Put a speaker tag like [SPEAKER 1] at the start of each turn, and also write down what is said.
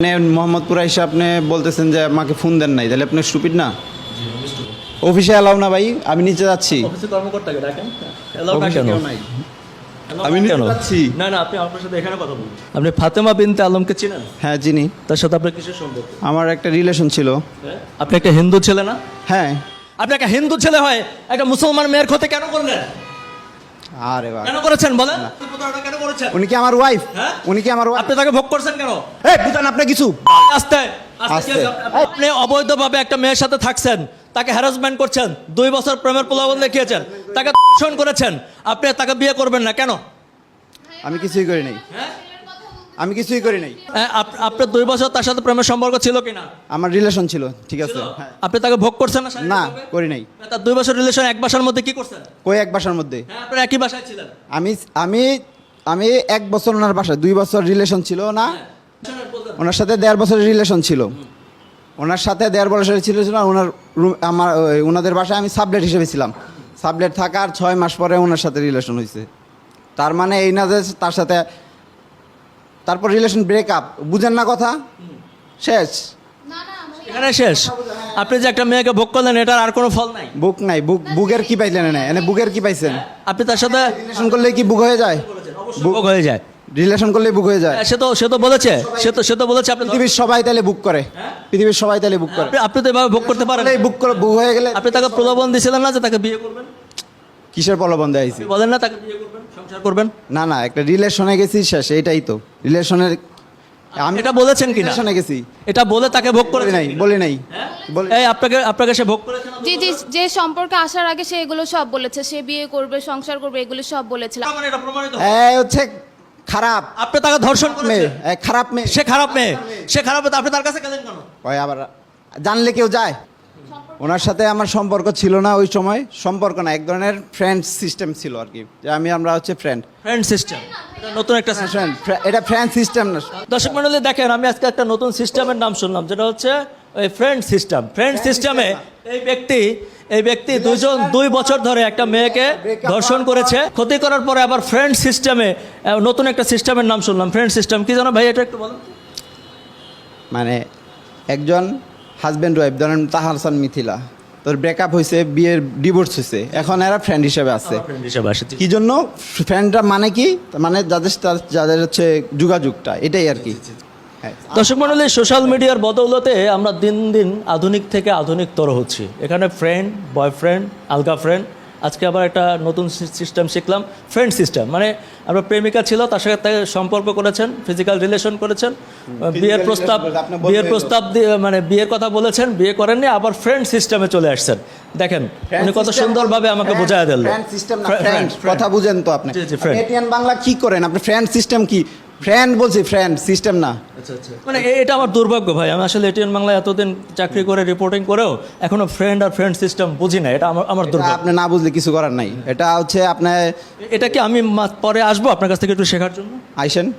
[SPEAKER 1] মানে মোহাম্মদপুরা এসে আপনি বলতেছেন যে আমাকে ফোন দেন নাই তাহলে আপনি স্টুপিড না? অফিসে এলাও না ভাই আমি নিচে যাচ্ছি।
[SPEAKER 2] কর্মকর্তাকে ডাকেন।
[SPEAKER 1] আমি
[SPEAKER 2] না কেন? না না আপনি আপনার সাথে এখানে কথা বলুন। আপনি ফাতেমা বিনতে আলমকে চিনেন?
[SPEAKER 1] হ্যাঁ চিনি।
[SPEAKER 2] তার সাথে আপনার কিসের সম্পর্ক?
[SPEAKER 1] আমার একটা রিলেশন ছিল।
[SPEAKER 2] আপনি একটা হিন্দু ছেলে না?
[SPEAKER 1] হ্যাঁ।
[SPEAKER 2] আপনি একটা হিন্দু ছেলে হয় একটা মুসলমান মেয়ের ক্ষতি কেন করলেন?
[SPEAKER 1] আরে বাবা।
[SPEAKER 2] কেন করেছেন বলেন? কেন করেছেন
[SPEAKER 1] উনি কি আমার ওয়াইফ
[SPEAKER 2] হ্যাঁ?
[SPEAKER 1] উনি কি আমার ওয়াইফ
[SPEAKER 2] আপনি তাকে ভোগ করছেন কেন?
[SPEAKER 1] এই বুঝান আপনি কিছু।
[SPEAKER 2] আস্তে আস্তে? আপনি অবৈধভাবে একটা মেয়ের সাথে থাকছেন তাকে হ্যারাসমেন্ট করছেন দুই বছর প্রেমের প্রলোভন দেখিয়েছেন তাকে ধর্ষণ করেছেন আপনি তাকে বিয়ে করবেন না কেন?
[SPEAKER 1] আমি কিছুই করি নাই। আমি কিছুই করি নাই।
[SPEAKER 2] হ্যাঁ, আপনার দুই বছর তার সাথে প্রেমের সম্পর্ক ছিল কিনা?
[SPEAKER 1] আমার রিলেশন ছিল ঠিক আছে। হ্যাঁ।
[SPEAKER 2] আপনি তাকে ভোগ করছেন না
[SPEAKER 1] না করি নাই।
[SPEAKER 2] তার দুই বছর রিলেশন এক বাসার মধ্যে কি করছেন?
[SPEAKER 1] কই এক বাসার মধ্যে?
[SPEAKER 2] হ্যাঁ একই বাসায় ছিলেন।
[SPEAKER 1] আমি আমি আমি এক বছর ওনার বাসায় দুই বছর রিলেশন ছিল না। ওনার সাথে দেড় বছরের রিলেশন ছিল। ওনার সাথে দেড় বছরের ছিল ছিল আর ওনার রুম আমার ওনাদের বাসায় আমি সাবলেট হিসেবে ছিলাম। সাবলেট থাকার ছয় মাস পরে ওনার সাথে রিলেশন হয়েছে তার মানে এই না যে তার সাথে তারপর রিলেশন ব্রেকআপ বুঝেন না কথা? শেষ।
[SPEAKER 2] এখানে শেষ। আপনি যে একটা মেয়েকে ভোগ করলেন এটার আর কোনো ফল নাই।
[SPEAKER 1] বুক নাই বুক বুকের কি পাইলেন না এনে বুকের কি পাইছেন?
[SPEAKER 2] আপনি তার সাথে
[SPEAKER 1] রিলেশন করলে কি বুক হয়ে যায়?
[SPEAKER 2] ভোগ হয়ে যায়।
[SPEAKER 1] রিলেশন করলে বুক হয়ে যায়।
[SPEAKER 2] হ্যাঁ, সে তো সে তো বলেছে সে তো সে তো বলেছে আপনি
[SPEAKER 1] পৃথিবীর সবাই তাহলে বুক করে। পৃথিবীর সবাই তাহলে বুক করে।
[SPEAKER 2] আপনি- তো এভাবে ভোগ করতে পারেন
[SPEAKER 1] বুক করে বুক হয়ে গেলে
[SPEAKER 2] আপনি তাকে প্রলোভন দিয়েছিলেন না যে তাকে বিয়ে করবেন?
[SPEAKER 1] কিসের প্রলোভন দেয়াইছি?
[SPEAKER 2] বলেন না তাকে বিয়ে করবেন সংসার করবেন?
[SPEAKER 1] না না একটা রিলেশনে গেছি শেষ এটাই তো। রিলেশনের আমি
[SPEAKER 2] এটা বলেছেন কিনা?
[SPEAKER 1] রিলেশনে গেছি।
[SPEAKER 2] এটা বলে তাকে ভোগ করে
[SPEAKER 1] নাই বলি নাই। বলি
[SPEAKER 2] এই আপনাকে আপনাকে সে ভোগ করেছে?
[SPEAKER 3] জি জি যে সম্পর্কে আসার আগে সে এগুলো সব বলেছে সে বিয়ে করবে সংসার করবে এগুলো সব বলেছিল।
[SPEAKER 2] তার মানে এটা প্রমাণিত
[SPEAKER 1] এই হচ্ছে খারাপ।
[SPEAKER 2] আপনি তাকে ধর্ষণ
[SPEAKER 1] মেয়ে
[SPEAKER 2] করেছেন?
[SPEAKER 1] এই খারাপ মেয়ে।
[SPEAKER 2] সে খারাপ মেয়ে। সে খারাপ মেয়ে, তা আপনি তার কাছে গেলেন কেন?
[SPEAKER 1] ওই আবার জানলে কেউ যায়। ওনার সাথে আমার সম্পর্ক ছিল না ওই সময় সম্পর্ক না এক ধরনের ফ্রেন্ড সিস্টেম ছিল আর কি যে আমি আমরা হচ্ছে ফ্রেন্ড
[SPEAKER 2] ফ্রেন্ড সিস্টেম নতুন একটা system।
[SPEAKER 1] ফ্রেন্ড এটা ফ্রেন্ড সিস্টেম না।
[SPEAKER 2] দর্শক মন্ডলী দেখেন আমি আজকে একটা নতুন সিস্টেমের নাম শুনলাম যেটা হচ্ছে ওই ফ্রেন্ড সিস্টেম ফ্রেন্ড সিস্টেমে এই ব্যক্তি এই ব্যক্তি দুজন দুই বছর ধরে একটা মেয়েকে ধর্ষণ করেছে। ক্ষতি করার পরে আবার ফ্রেন্ড সিস্টেমে নতুন একটা সিস্টেমের নাম শুনলাম। ফ্রেন্ড সিস্টেম কি জানো ভাই এটা একটু বলুন?
[SPEAKER 1] মানে একজন হাজব্যান্ড ওয়াইফ ধরেন তাহার হাসান মিথিলা তোর ব্রেকআপ হয়েছে বিয়ের ডিভোর্স হয়েছে এখন এরা ফ্রেন্ড হিসেবে আছে।
[SPEAKER 2] ফ্রেন্ড হিসেবে আসে
[SPEAKER 1] কি জন্য? ফ্রেন্ডরা মানে কি? মানে যাদের যাদের হচ্ছে যোগাযোগটা এটাই আর কি।
[SPEAKER 2] দর্শক মন্ডলী সোশ্যাল মিডিয়ার বদৌলতে আমরা দিন দিন আধুনিক থেকে আধুনিকতর হচ্ছি। এখানে ফ্রেন্ড বয়ফ্রেন্ড আলগা ফ্রেন্ড আজকে আবার একটা নতুন সিস্টেম শিখলাম। ফ্রেন্ড সিস্টেম মানে আমরা প্রেমিকা ছিল তার সাথে তাকে সম্পর্ক করেছেন ফিজিক্যাল রিলেশন করেছেন বিয়ের প্রস্তাব বিয়ের প্রস্তাব দিয়ে মানে বিয়ের কথা বলেছেন বিয়ে করেননি আবার ফ্রেন্ড সিস্টেমে চলে আসছেন। দেখেন উনি কত সুন্দরভাবে আমাকে বোঝায় দিল
[SPEAKER 1] ফ্রেন্ড সিস্টেম কথা বুঝেন তো আপনি। বাংলা কি করেন? আপনি ফ্রেন্ড সিস্টেম কি? ফ্রেন্ড বলছি ফ্রেন্ড সিস্টেম না।
[SPEAKER 2] মানে এটা আমার দুর্ভাগ্য ভাই। আমি আসলে এটিএন বাংলায় এতদিন চাকরি করে রিপোর্টিং করেও এখনও ফ্রেন্ড আর ফ্রেন্ড সিস্টেম বুঝি না। এটা আমার আমার দুর্ভাগ্য।
[SPEAKER 1] আপনি না বুঝলে কিছু করার নাই। এটা হচ্ছে আপনার
[SPEAKER 2] এটা কি আমি মা- পরে আসব আপনার কাছ থেকে একটু শেখার জন্য?
[SPEAKER 1] আইসেন।